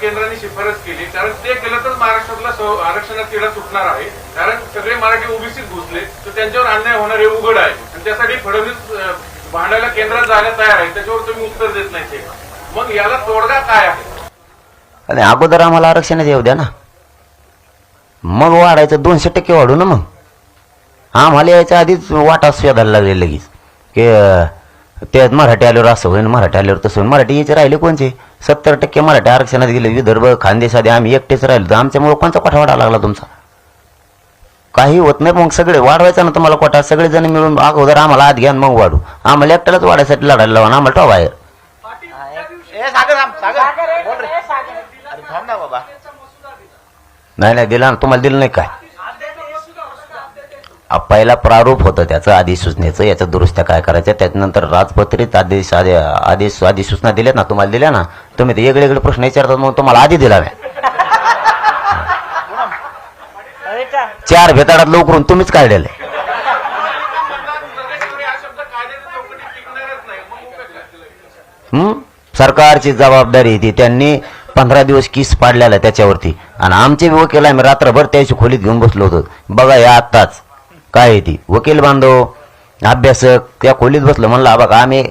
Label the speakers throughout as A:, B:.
A: केंद्राने शिफारस केली. कारण ते केलं तर महाराष्ट्रातला आरक्षणात तिढा सुटणार आहे. कारण सगळे मराठी ओबीसीत घुसले तर त्यांच्यावर अन्याय होणार हे उघड आहे. आणि त्यासाठी फडणवीस भांडायला केंद्रात जायला तयार आहे. त्याच्यावर तुम्ही उत्तर देत नाही ते. मग याला तोडगा काय आहे?
B: अरे अगोदर आम्हाला आरक्षणच येऊ द्या ना. मग वाढायचं दोनशे टक्के वाढू ना मग. आम्हाला यायच्या आधीच वाटा शोधायला लागले लगेच. की ते मराठी आल्यावर असं होईन मराठी आल्यावर तसं होईन. मराठी यायचे राहिले कोणचे? सत्तर टक्के मराठी आरक्षणात गेले विदर्भ खानदेश आधी आम्ही एकटेच राहिलो. तर आमच्यामुळे कोणचा कोठा वाढा लागला तुमचा? काही होत नाही मग सगळे वाढवायचं ना तुम्हाला कोटा सगळे जण मिळून अगोदर आम्हाला आत घ्या मग वाढू. आम्हाला एकट्यालाच वाढायसाठी लढायला लावा आम्हाला ठेवा बाहेर.
C: ए सागर थांब सागर. बोल रे. अरे थांब ना बाबा.
B: नाही नाही दिला ना. तुम्हाला दिलं नाही काय? पहिला प्रारूप होतं त्याचं अधिसूचनेचं. याचं दुरुस्त्या काय करायच्या त्याच्यानंतर राजपत्रित आदेश आदे- आदेश अधिसूचना दिल्यात ना? तुम्हाला दिल्या ना? तुम्ही ते वेगळे वेगळे प्रश्न विचारतात मग तुम्हाला आधी दिला नाही चार भेताडात लवकरून तुम्हीच काढलेले. सरकारची जबाबदारी ती त्यांनी पंधरा दिवस किस पाडलेला त्याच्यावरती. आणि आमचे वकील आम्ही रात्रभर त्याची खोलीत घेऊन बसलो होतो. बघा या आत्ताच. काय आहे ती? वकील बांधव. अभ्यासक त्या खोलीत बसलो म्हणलं बघा आम्ही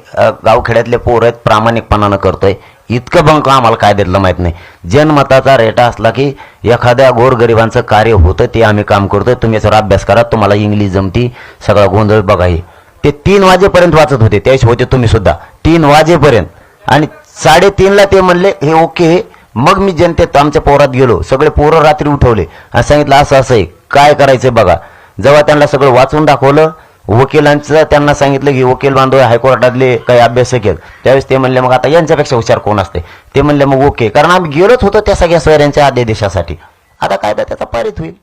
B: गावखेड्यातले पोर आहेत प्रामाणिकपणानं करतोय. इतकं बंक आम्हाला काय देतलं माहीत नाही. जनमताचा रेटा असला की एखाद्या गोरगरिबांचं कार्य होतं ते आम्ही काम करतोय. तुम्ही सर अभ्यास करा तुम्हाला इंग्लिश जमती सगळा गोंधळ बघा हे. ते तीन वाजेपर्यंत वाचत होते त्याच होते तुम्ही सुद्धा. तीन वाजेपर्यंत. आणि साडेतीनला ते म्हणले हे ओके मग मी जनतेत आमच्या पोरात गेलो. सगळे पोरं रात्री उठवले. आणि सांगितलं असं असं आहे काय करायचं बघा. जेव्हा त्यांना सगळं वाचून दाखवलं वकिलांचं त्यांना सांगितलं की वकील बांधव हायकोर्टातले काही अभ्यासक आहेत. त्यावेळेस ते म्हणले मग आता यांच्यापेक्षा हुशार कोण असते? ते म्हणले मग ओके. कारण आम्ही गेलोच होतो त्या सगळ्या सोयऱ्यांच्या आदेशासाठी. आता कायदा त्याचा पारित होईल.